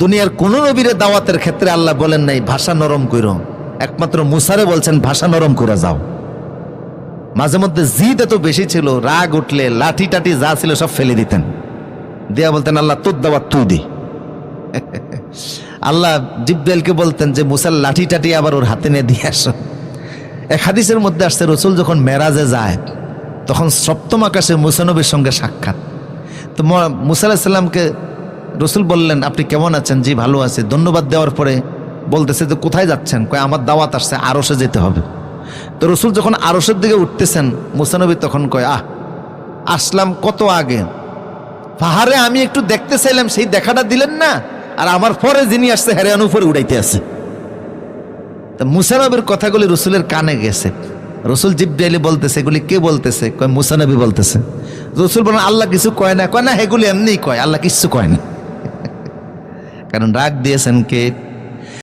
দুনিয়ার কোন নবীরে দাওয়াতের ক্ষেত্রে আল্লাহ বলেন নাই, ভাষা নরম কইর। একমাত্র মুসারে বলছেন, ভাষা নরম করে যাও। মাঝে মধ্যে জিদ এত বেশি ছিল, রাগ উঠলে লাঠি টাটি যা ছিল সব ফেলে দিতেন। দিয়া বলতেন, আল্লাহ, তোর দাওয়াত তুই দি। আল্লাহ জিব্রাইলকে বলতেন যে, মুসার লাঠি টাটি আবার ওর হাতে নিয়ে দিয়ে আসো। এক হাদিসের মধ্যে আসছে, রসুল যখন মেরাজে যায়, তখন সপ্তম আকাশে মুসানবীর সঙ্গে সাক্ষাৎ। তো মুসা আলাহিসাল্লামকে রসুল বললেন, আপনি কেমন আছেন? জি, ভালো আছে। ধন্যবাদ দেওয়ার পরে বলতেছে যে, কোথায় যাচ্ছেন? কয়, আমার দাওয়াত আসছে আরসে যেতে হবে। তো রসুল যখন আরসের দিকে উঠতেছেন মুসানবী তখন কয়, আহ, আসলাম কত আগে? পাহাড়ে আমি একটু দেখতে চাইলাম, সেই দেখাটা দিলেন না? আর আমার পরে যিনি আসছে হেরান উপরে উড়াইতে আছে। তা মুসানবীর কথাগুলি রসুলের কানে গেছে। রসুল জিব্রাইলি বলতেছে, এগুলি কে বলতেছে? কয় মুসানবী বলতেছে। রসুল বলেন, আল্লাহ কিছু কয় না? কয়, না, এগুলি এমনিই কয়, আল্লাহ কিছু কয় না। কারণ রাগ দিয়েছেন কে?